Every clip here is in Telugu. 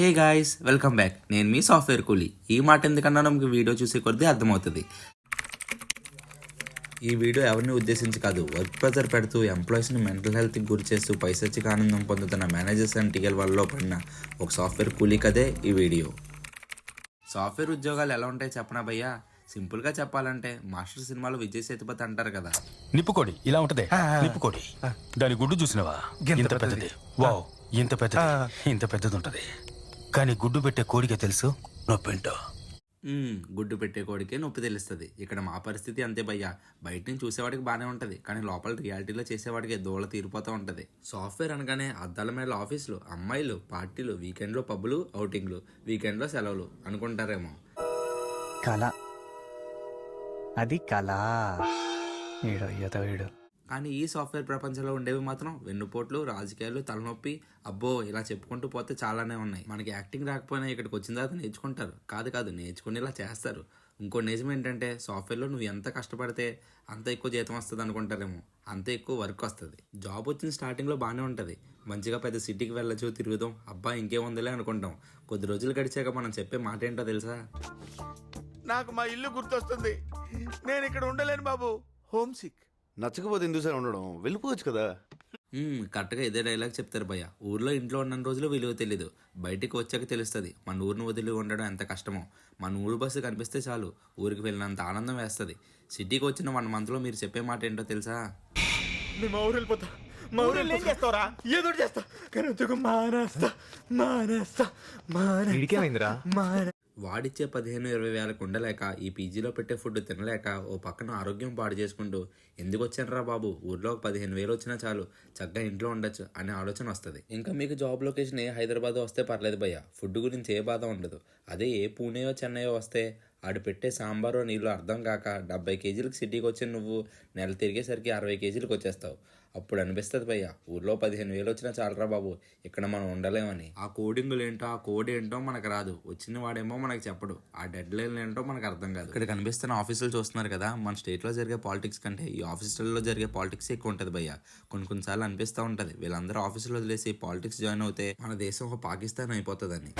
Hey guys welcome back. నేను మీ సాఫ్ట్వేర్ కూలీ. ఈ మాట ఎందుకన్నా మీకు వీడియో చూసే కొద్దీ అర్థమవుతుంది. ఈ వీడియో ఎవరిని ఉద్దేశించి కాదు వర్క్ ప్రెజర్ పెడుతూ ఎంప్లాయీస్ని మెంటల్ హెల్త్కి గురి చేస్తూ పైసచ్చికి ఆనందం పొందుతున్న మేనేజర్స్ అండ్ టీఎల్ వాళ్ళలో పడిన ఒక సాఫ్ట్వేర్ కూలీ కదే ఈ వీడియో. సాఫ్ట్వేర్ ఉద్యోగాలు ఎలా ఉంటాయి చెప్పనా భయ్యా? సింపుల్గా చెప్పాలంటే మాస్టర్ సినిమాలో విజయ్ సేతుపతి అంటారు కదా. నిప్పుకోడి ఇలా ఉంటది. నిప్పుకోడి. దాని గుడ్డు చూసినవా? ఇంత పెద్దది? వావ్ ఇంత పెద్దది. ఇంత పెద్దది ఉంటది. కానీ గుడ్డు పెట్టే కోడికే తెలుసు? నొప్పింటో మ్మ్, గుడ్డు పెట్టే కోడికే నొప్పి తెలుస్తుంది. ఇక్కడ మా పరిస్థితి అంతే భయ్యా. బయట నుంచి చూసేవాడికి బాగానే ఉంటుంది. కానీ లోపల రియాలిటీలో చేసేవాడికి దూల తీరిపోతూ ఉంటుంది. సాఫ్ట్వేర్ అనగానే అద్దాల మేడల ఆఫీసులు అమ్మాయిలు పార్టీలు వీకెండ్లో పబ్బులు అవుటింగ్లు వీకెండ్లో సెలవులు అనుకుంటారేమో. కళ. అది కళ. వీడు ఈత వీడు కానీ ఈ సాఫ్ట్వేర్ ప్రపంచంలో ఉండేవి మాత్రం వెన్నుపోట్లు రాజకీయాలు తలనొప్పి అబ్బో ఇలా చెప్పుకుంటూ పోతే చాలానే ఉన్నాయి. మనకి యాక్టింగ్ రాకపోయినా ఇక్కడికి వచ్చిన తర్వాత నేర్చుకుంటారు. కాదు కాదు నేర్చుకునేలా చేస్తారు. ఇంకో నిజం ఏంటంటే సాఫ్ట్వేర్లో నువ్వు ఎంత కష్టపడితే అంత ఎక్కువ జీతం వస్తుంది అనుకుంటారేమో. అంత ఎక్కువ వర్క్ వస్తుంది. జాబ్ వచ్చిన స్టార్టింగ్లో బాగానే ఉంటుంది. మంచిగా పెద్ద సిటీకి వెళ్ళచ్చు తిరుగుదాం. అబ్బా ఇంకేముందిలే అనుకుంటాం. కొద్ది రోజులు గడిచాక మనం చెప్పే మాట ఏంటో తెలుసా? నాకు మా ఇల్లు గుర్తొస్తుంది. నేను ఇక్కడ ఉండలేను బాబు. Home sick. నచ్చకపోతే ఎందుకు సార్ ఉండడం? వెళ్ళిపోవచ్చు కదా. మ్మ్, కరెక్ట్గా ఇదే డైలాగ్ చెప్తారు భయ్య. ఊర్లో ఇంట్లో ఉన్న రోజులు విలువ తెలీదు. బయటికి వచ్చాక తెలుస్తుంది. మన ఊరిని వదిలి ఉండడం ఎంత కష్టమో. మన ఊరు బస్సు కనిపిస్తే చాలు. ఊరికి వెళ్ళినంత ఆనందం వేస్తుంది. సిటీకి వచ్చిన వన్ మంత్లో మీరు చెప్పే మాట ఏంటో తెలుసా? మేము మా ఊరు వెళ్ళిపోతా. మా ఊరు ఏం చేస్తావురా? ఏదో ఒకటి చేస్తా. కానీ ఉద్యోగం మానేస్తా. మానేస్తా. మానే వీడికేమైందిరా మానే వాడిచ్చే పదిహేను ఇరవై వేలకు ఉండలేక ఈ పీజీలో పెట్టే ఫుడ్ తినలేక ఓ పక్కన ఆరోగ్యం పాడు చేసుకుంటూ ఎందుకు వచ్చానరా బాబు? ఊర్లో ఒక పదిహేను వేలు వచ్చినా చాలు. చక్కగా ఇంట్లో ఉండొచ్చు అనే ఆలోచన వస్తుంది. ఇంకా మీకు జాబ్ లొకేషన్ ఏ హైదరాబాద్ వస్తే పర్లేదు భయ్య. ఫుడ్ గురించి ఏ బాధ ఉండదు. అదే ఏ పూణేయో చెన్నైయో వస్తే ఆడు పెట్టే సాంబారో నీళ్ళు అర్థం కాక డెబ్బై కేజీలకు సిటీకి వచ్చి నువ్వు. నెల తిరిగేసరికి అరవై కేజీలకు వచ్చేస్తావు అప్పుడు అనిపిస్తుంది భయ్య ఊర్లో పదిహేను వేలు వచ్చినా చాలరా బాబు ఇక్కడ మనం ఉండలేమని. ఆ కోడింగులు ఏంటో ఆ కోడ్ ఏంటో మనకు రాదు. వచ్చిన వాడేమో మనకు చెప్పడు. ఆ డెడ్ లైన్ ఏంటో మనకు అర్థం కాదు. ఇక్కడ కనిపిస్తున్న ఆఫీసులు చూస్తున్నారు కదా మన స్టేట్లో జరిగే పాలిటిక్స్ కంటే ఈ ఆఫీసులలో జరిగే పాలిటిక్స్ ఎక్కువ ఉంటుంది భయ్య. కొన్ని కొన్నిసార్లు అనిపిస్తూ ఉంటుంది వీళ్ళందరూ ఆఫీసులో వదిలేసి పాలిటిక్స్ జాయిన్ అవుతే మన దేశం ఒక పాకిస్తాన్ అయిపోతుందని.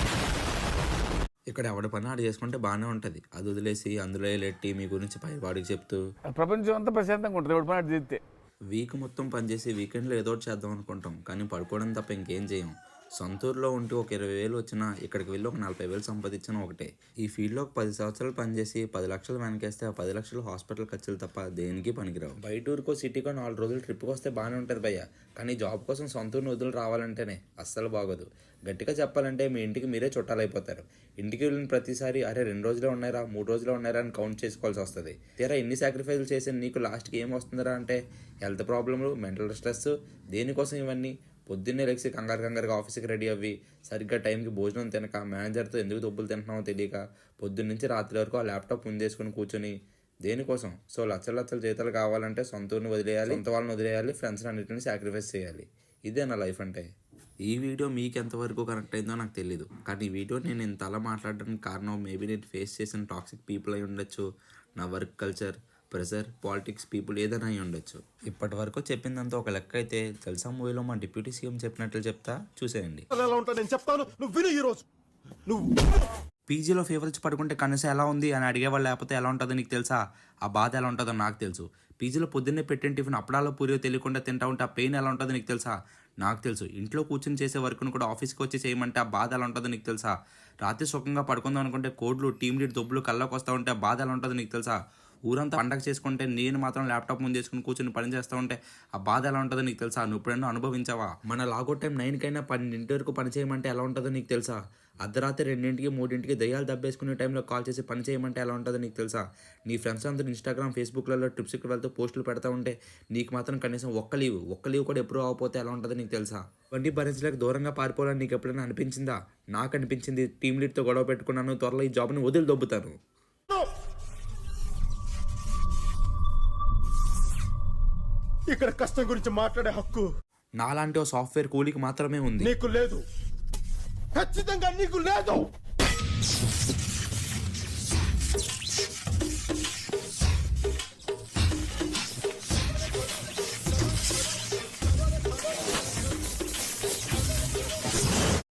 ఇక్కడ ఎవడి పని ఆడు చేసుకుంటే బాగానే ఉంటుంది. అది వదిలేసి అందులో లెట్టి మీ గురించి పై వాడికి చెప్తూ ప్రపంచం అంతా ప్రశాంతంగా ఉంటుంది ఎవడు పని చేస్తే. వీక్ మొత్తం పనిచేసి వీకెండ్లో ఏదో ఒకటి చేద్దాం అనుకుంటాం. కానీ పడుకోవడం తప్ప ఇంకేం చేయం. సొంతూరులో ఉంటూ ఒక ఇరవై వేలు వచ్చినా ఇక్కడికి వెళ్ళి ఒక నలభై వేలు సంపాదించిన ఒకటే. ఈ ఫీల్డ్లో ఒక పది సంవత్సరాలు పనిచేసి పది లక్షలు వెనకేస్తే ఆ పది లక్షలు హాస్పిటల్ ఖర్చులు తప్ప దేనికి పనికిరావు. బయట ఊరికో సిటీకో నాలుగు రోజులు ట్రిప్కి వస్తే బాగానే ఉంటుంది భయ్య. కానీ జాబ్ కోసం సొంతూరుని వదులు రావాలంటేనే అస్సలు బాగోదు. గట్టిగా చెప్పాలంటే మీ ఇంటికి మీరే చుట్టాలైపోతారు. ఇంటికి వెళ్ళిన ప్రతిసారి అరే రెండు రోజులే ఉన్నారా మూడు రోజులే ఉన్నారా అని కౌంట్ చేసుకోవాల్సి వస్తుంది. తీరా ఎన్ని సాక్రిఫైస్లు చేసి నీకు లాస్ట్కి ఏం వస్తుందిరా అంటే హెల్త్ ప్రాబ్లమ్లు మెంటల్ స్ట్రెస్ దేనికోసం ఇవన్నీ? పొద్దున్నే లెగిసి కంగారు కంగారుగా ఆఫీస్కి రెడీ అవ్వి సరిగ్గా టైంకి భోజనం తినక మేనేజర్తో ఎందుకు దొబ్బులు తింటున్నామో తెలియక పొద్దున్న నుంచి రాత్రి వరకు ఆ ల్యాప్టాప్ ముందేసుకుని కూర్చొని దేనికోసం? సో లచ్చలు లచ్చలు జీతాలు కావాలంటే సొంత ఊరిని వదిలేయాలి సొంత వాళ్ళని వదిలేయాలి ఫ్రెండ్స్ అన్నింటిని సాక్రిఫైస్ చేయాలి. ఇదే నా లైఫ్ అంటే. ఈ వీడియో మీకు ఎంతవరకు కనెక్ట్ అయిందో నాకు తెలియదు కానీ ఈ వీడియో నేను ఇంత అలా మాట్లాడడానికి కారణం మేబీ నేను ఫేస్ చేసిన టాక్సిక్ పీపుల్ అయి ఉండొచ్చు నా work culture pressure politics people ఏదైనా అయి ఉండొచ్చు. ఇప్పటి వరకు చెప్పిందంతా ఒక లెక్క అయితే తెలుసా మూవీలో మా డిప్యూటీ సీఎం చెప్పినట్లు చెప్తా? చూసేయండి. నేను చెప్తాను. నువ్వు విను పీజీలో ఫీవర్ వచ్చి పడుకుంటే కనీసం ఎలా ఉంది అని అడిగేవాళ్ళు లేకపోతే ఎలా ఉంటుందో నీకు తెలుసా? ఆ బాధ ఎలా ఉంటుందో నాకు తెలుసు. పీజీలో పొద్దున్నే పెట్టిన టిఫిన్ అప్పడాలో పూరియో తెలియకుండా తింటా ఉంటే ఆ పెయిన్ ఎలా ఉంటుందో నీకు తెలుసా? నాకు తెలుసు. ఇంట్లో కూర్చొని చేసే వర్క్ను కూడా ఆఫీస్కి వచ్చి చేయమంటే ఆ బాధ ఎలా ఉంటుందో నీకు తెలుసా? రాత్రి సుఖంగా పడుకుందాం అనుకుంటే కోడ్లు టీమ్ లీడ్ దొబ్బులు కళ్ళకి వస్తూ ఉంటే ఆ బాధ ఎలా ఉంటుందో నీకు తెలుసా? ఊరంతా పండగ చేసుకుంటే నేను మాత్రం ల్యాప్టాప్ ముందు చేసుకుని కూర్చొని పని చేస్తూ ఉంటే ఆ బాధ ఎలా ఉంటుందో నీకు తెలుసా? నువ్వు ఎప్పుడైనా అనుభవించావా? మన లాగౌట్ టైం నైన్కైనా పన్నెండింటి వరకు పని చేయమంటే ఎలా ఉంటుందో నీకు తెలుసా? అర్ధరాత్రి రెండింటికి మూడింటికి దయ్యాలు దబ్బేసుకునే టైంలో కాల్ చేసి పని చేయమంటే ఎలా ఉంటుందో నీకు తెలుసా? నీ ఫ్రెండ్స్ అందరూ ఇన్స్టాగ్రామ్ ఫేస్బుక్లలో ట్రిప్స్కి వెళ్తూ పోస్టులు పెడతా ఉంటే నీకు మాత్రం కనీసం ఒక్క లీవ్ ఒక్క లీవ్ కూడా ఎప్పుడు అవ్వకపోతే ఎలా ఉంటుందో నీకు తెలుసా? వంటి భరించలేక దూరంగా పారిపోవాలని నీకు ఎప్పుడైనా అనిపించిందా? నాకు అనిపించింది టీమ్ లీడ్తో గొడవ పెట్టుకున్నాను త్వరలో ఈ జాబ్ని వదిలి దొబ్బుతాను. ఇక్కడ కష్టం గురించి మాట్లాడే హక్కు నాలాంటి సాఫ్ట్వేర్ కూలీకి మాత్రమే ఉంది. నీకు లేదు. ఖచ్చితంగా నీకు లేదు.